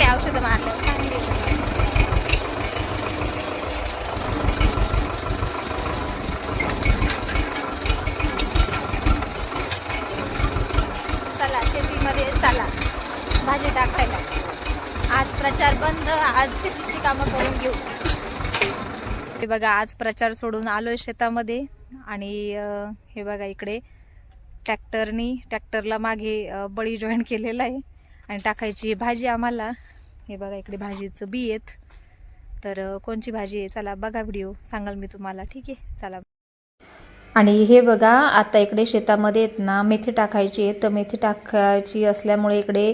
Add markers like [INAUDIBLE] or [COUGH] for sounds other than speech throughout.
चांगले औषधं मारले चांगली चला शेतीमध्ये चला. भाजी टाकायला. आज प्रचार बंद आज शेतीची कामं करून घेऊ. हे बघा आज प्रचार सोडून आलोय शेतामध्ये आणि हे बघा इकडे ट्रॅक्टरनी ट्रॅक्टरला मागे बळी जॉईन केलेला आहे. आणि टाकायची भाजी आम्हाला. हे बघा इकडे भाजीचं बी आहेत तर कोणची भाजी आहे? चला बघा व्हिडिओ. सांगाल मी तुम्हाला. ठीक आहे? चला. आणि हे बघा आता इकडे शेतामध्ये आहेत ना मेथी टाकायची आहे. तर मेथी टाकायची असल्यामुळे इकडे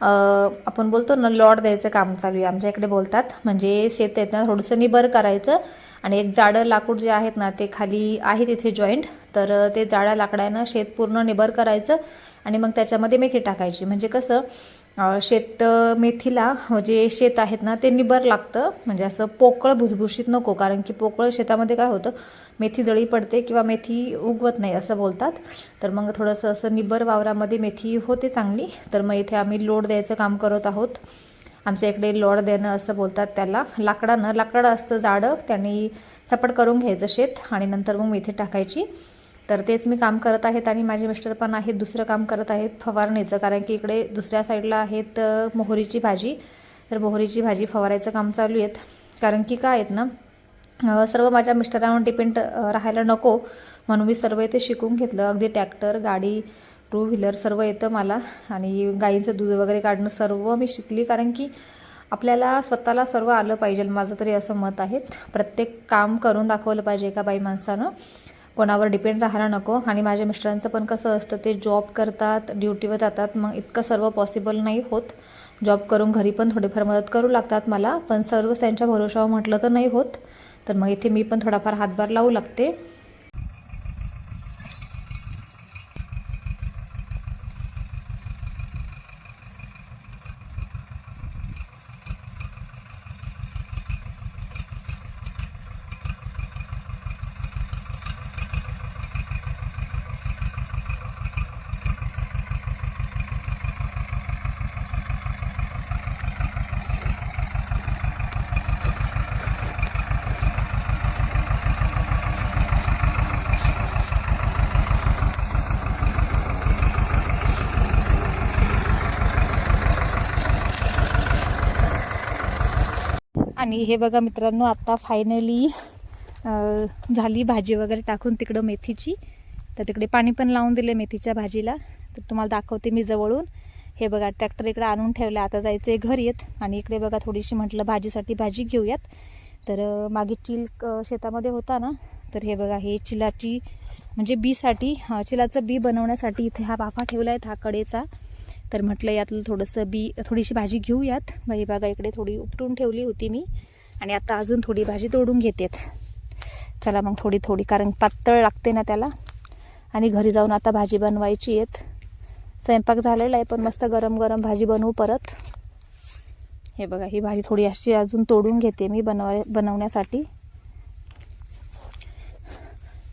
आपण बोलतो ना लॉड द्यायचं काम चालू आहे. आमच्या इकडे बोलतात. म्हणजे शेत आहेत ना थोडंसं निबर करायचं. आणि एक जाडं लाकूड जे आहेत ना ते खाली आहे तिथे जॉईंट तर ते जाड्या लाकडानं शेत पूर्ण निबर करायचं आणि मग त्याच्यामध्ये मेथी टाकायची. म्हणजे कसं शेत मेथीला जे शेत आहेत ना ते निबर लागतं. म्हणजे असं पोकळ भुसभुशीत नको कारण की पोकळ शेतामध्ये काय होतं मेथी जळी पडते किंवा मेथी उगवत नाही असं बोलतात. तर मग थोडंसं असं निबर वावरामध्ये मेथी होते चांगली. तर मग इथे आम्ही लोड द्यायचं काम करत आहोत. आमच्या इकडे लोड देणं असं बोलतात त्याला. लाकडानं लाकडं असतं जाडं त्यांनी सपट करून घ्यायचं शेत आणि नंतर मग मेथी टाकायची. तर तेच मी काम करत आहेत आणि माझे मिस्टर पण आहेत दुसरं काम करत आहेत फवारणीचं. कारण की इकडे दुसऱ्या साईडला आहेत मोहरीची भाजी. तर मोहरीची भाजी फवारायचं काम चालू आहेत. कारण की काय आहेत ना सर्व माझ्या मिस्टरांवर डिपेंड राहायला नको. म्हणून मी सर्व इथे शिकून घेतलं. अगदी ट्रॅक्टर गाडी टू व्हीलर सर्व येतं मला आणि गाईंचं दूध वगैरे काढणं सर्व मी शिकली कारण की आपल्याला स्वतःला सर्व आलं पाहिजे. माझं तरी असं मत आहे. प्रत्येक काम करून दाखवलं पाहिजे एका बाई माणसानं. कोणावर डिपेंड राहायला नको. आणि माझ्या मिस्टरांचं पण कसं असतं ते जॉब करतात ड्युटीवर जातात. मग इतकं सर्व पॉसिबल नाही होत. जॉब करून घरी पण थोडीफार मदत करू लागतात मला. पण सर्वच त्यांच्या भरोशावर म्हटलं तर नाही होत. तर मग इथे मी पण थोडाफार हातभार लावू लागते. आणि हे बघा मित्रांनो आता फायनली झाली भाजी वगैरे टाकून तिकडं मेथीची. तर तिकडे पाणी पण लावून दिले मेथीच्या भाजीला. तर तुम्हाला दाखवते मी जवळून. हे बघा ट्रॅक्टर इकडे आणून ठेवलं आता जायचं आहे घर येत. आणि इकडे बघा थोडीशी म्हटलं भाजीसाठी भाजी घेऊयात. तर मागे चिल शेतामध्ये होता ना? तर हे बघा हे चिलाची म्हणजे बीसाठी चिलाचं बी बनवण्यासाठी इथे हा बाफा ठेवला आहे हा कडेचा. तर म्हटलं यातलं थोडंसं बी थोडीशी भाजी घेऊयात. बाई बघा इकडे थोडी उपटून ठेवली होती मी. आणि आता अजून थोडी भाजी तोडून घेतेत. चला मग थोडी थोडी कारण पातळ लागते ना त्याला. आणि घरी जाऊन आता भाजी बनवायची आहेत. स्वयंपाक झालेला आहे पण मस्त गरम गरम भाजी बनवू परत. हे बघा ही भाजी थोडी अशी अजून तोडून घेते मी बनवाय बनवण्यासाठी.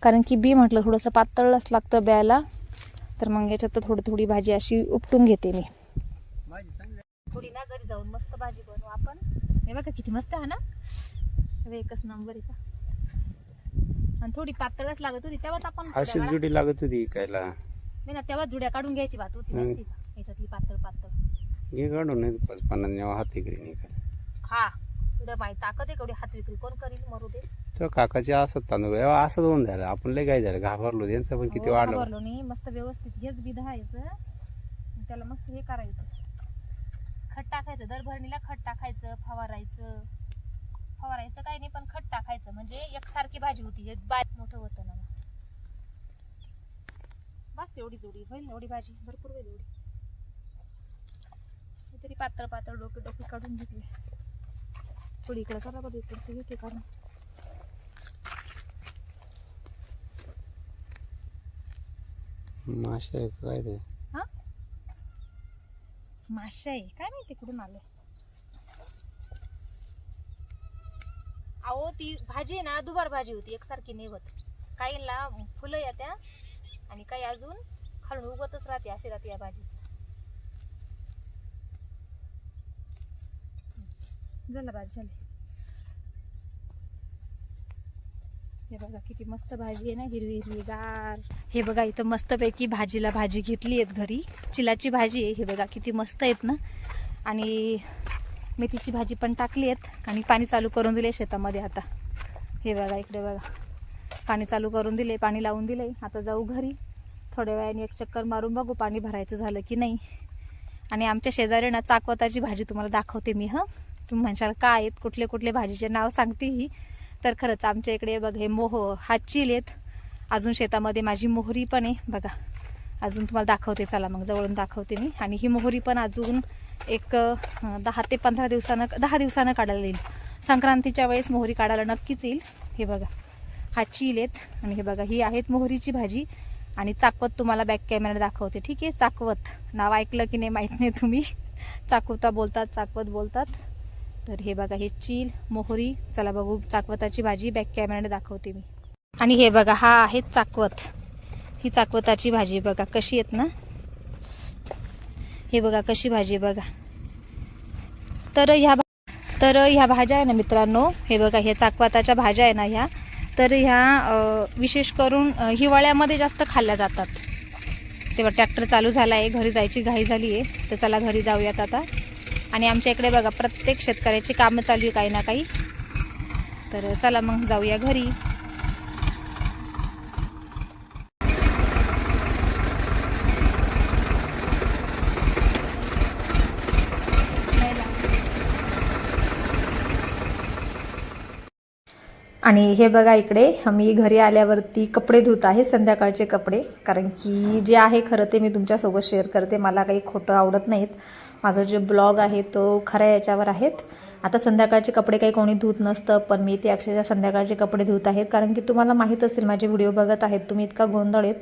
कारण की बी म्हटलं थोडंसं पातळच लागतं ब्यायला. तर मग याच्यात थोडी थोडी भाजी अशी उपटून घेते मी. थोडी ना घरी जाऊन मस्त भाजी बनवू आपण. हे बघा किती मस्त आहे ना? एकच नंबर आहे का? आणि थोडी पातळच लागत होती तेव्हाच आपण अशी जुडी लागत होती इकायला काढ- नाही ना तेव्हा जुड्या काढून घ्यायची बात होती? याच्यातली पातळ पातळ. घे काढून नाही पाच पन्नास नेवा हात इकडे नाही खा. माहिती ताकद आहे केवढी हात विक्री कोण करील मरू दे. तर काकाचे असत तांदूळ असंच होऊन झालं आपण लय काय झालं. घाबरलो. त्यांचं पण किती हो, वाढलं. घाबरलो नाही. मस्त व्यवस्थित हेच बी आणि त्याला मस्त हे करायचं. खत टाकायचं. दर भरणीला खत टाकायचं फवारायचं. फवारायचं काही नाही पण खत टाकायचं. म्हणजे एकसारखी भाजी होती. हे बाय मोठं होतं ना. बस तेवढी जोडी. होईल एवढी भाजी? भरपूर होईल एवढी. मी तरी पातळ पातळ डोके डोके काढून घेतले. थोडी इकडे करा बघ इकडचे घेते काढून. मासे आहे का काय ते? हा? मासे आहे. काय माहिती कुठून आले अहो ती भाजी आहे ना दुबार भाजी होती एकसारखी नेवत. काहीला फुलं येत्या आणि काही अजून खालून उगतच राहते अशी राहते या भाजीचं. झालं भाजी झाली. हे बघा किती मस्त भाजी आहे ना हिरवी हिरवीगार हे बघा इथं मस्तपैकी भाजीला भाजी घेतली आहेत घरी. चिलाची भाजी आहे हे बघा किती मस्त आहेत ना. आणि मेथीची भाजी पण टाकली आहेत. आणि पाणी चालू करून दिले शेतामध्ये आता. हे बघा इकडे बघा. पाणी चालू करून दिले पाणी लावून दिले आता जाऊ घरी. थोड्या वेळाने एक चक्कर मारून बघू पाणी भरायचं झालं की नाही. आणि आमच्या शेजारी ना चाकवताची भाजी तुम्हाला दाखवते मी हं. तुम्ही म्हणशाल काय आहेत? कुठले कुठले भाजीचे नाव सांगते ही. तर खरंच आमच्या इकडे बघ हे मोह हा चिल आहेत. अजून शेतामध्ये माझी मोहरी पण आहे. बघा अजून तुम्हाला दाखवते चला मग जवळून दाखवते मी. आणि ही मोहरी पण अजून एक दहा ते पंधरा दिवसानं दहा दिवसानं काढायला येईल. संक्रांतीच्या वेळेस मोहरी काढायला नक्कीच येईल. हे बघा हा चिल आहेत. आणि हे बघा ही आहेत मोहरीची भाजी. आणि चाकवत तुम्हाला बॅक कॅमेरा दाखवते. ठीक आहे? चाकवत. नाव ऐकलं की नाही माहीत नाही तुम्ही. [LAUGHS] चाकवता बोलतात चाकवत बोलतात. तर हे बघा हे चील मोहरी चला बघू चाकवताची भाजी बॅक कॅमेराने दाखवते मी. आणि हे बघा हा आहे चाकवत. ही चाकवताची भाजी बघा कशी आहेत ना? हे बघा कशी भाजी बघा. तर ह्या भा- तर ह्या भाज्या आहे ना मित्रांनो हे बघा हे चाकवाताच्या भाज्या आहे ना ह्या. तर ह्या विशेष करून हिवाळ्यामध्ये जास्त खाल्ल्या जातात. तेव्हा ट्रॅक्टर चालू झाला आहे घरी जायची घाई झाली आहे तर चला घरी जाऊयात आता. आणि आमच्या इकडे बघा प्रत्येक शेतकऱ्याची कामं चालू आहे काही ना काही. तर चला मग जाऊया घरी. आणि हे बघा इकडे मी घरी आल्यावरती कपडे धुत आहे संध्याकाळचे कपडे. कारण की जे आहे खरं ते मी तुमच्यासोबत शेअर करते मला काही खोटं आवडत नाहीत. माझं जे ब्लॉग आहे तो खऱ्या याच्यावर आहेत. आता संध्याकाळचे कपडे काही कोणी धुत नसतं पण मी ते अक्षरशः संध्याकाळचे कपडे धुत आहेत. कारण की तुम्हाला माहीत असेल माझे व्हिडिओ बघत आहेत तुम्ही इतका गोंधळ आहेत.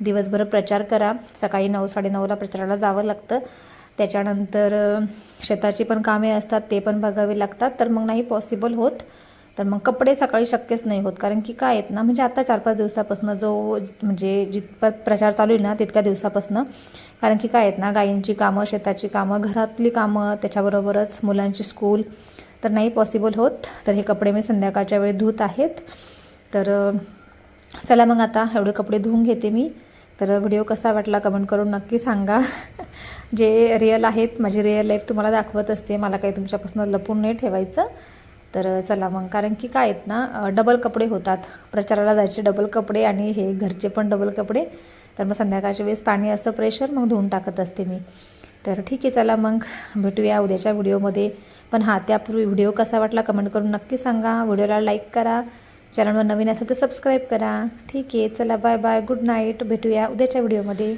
दिवसभर प्रचार करा. सकाळी नऊ साडेनऊला प्रचाराला जावं लागतं. त्याच्यानंतर शेताची पण कामे असतात ते पण बघावे लागतात. तर मग नाही पॉसिबल होत. तर मग कपडे सकाळी शक्यच नाही होत. कारण की काय आहेत ना म्हणजे आता चार पाच दिवसापासून जो म्हणजे जितपत प्रचार चालू आहे ना तितक्या दिवसापासून. कारण की काय आहेत ना गायींची कामं शेताची कामं घरातली कामं त्याच्याबरोबरच मुलांची स्कूल तर नाही पॉसिबल होत. तर हे कपडे मी संध्याकाळच्या वेळी धुत आहेत. तर चला मग आता एवढे कपडे धुवून घेते मी. तर व्हिडिओ कसा वाटला कमेंट करून नक्की सांगा. [LAUGHS] जे रिअल आहेत माझी रिअल लाईफ तुम्हाला दाखवत असते. मला काही तुमच्यापासून लपून नाही ठेवायचं. तर चला मग कारण की काय आहेत ना डबल कपडे होतात. प्रचाराला जायचे डबल कपडे आणि हे घरचे पण डबल कपडे. तर मग संध्याकाळच्या वेळेस पाणी असतं प्रेशर मग धुवून टाकत असते मी. तर ठीक आहे चला मग भेटूया उद्याच्या व्हिडिओमध्ये पण हां त्यापूर्वी व्हिडिओ कसा वाटला कमेंट करून नक्की सांगा. व्हिडिओला लाईक करा. चॅनलवर नवीन असेल तर सबस्क्राईब करा. ठीक आहे चला बाय बाय गुड नाईट भेटूया उद्याच्या व्हिडिओमध्ये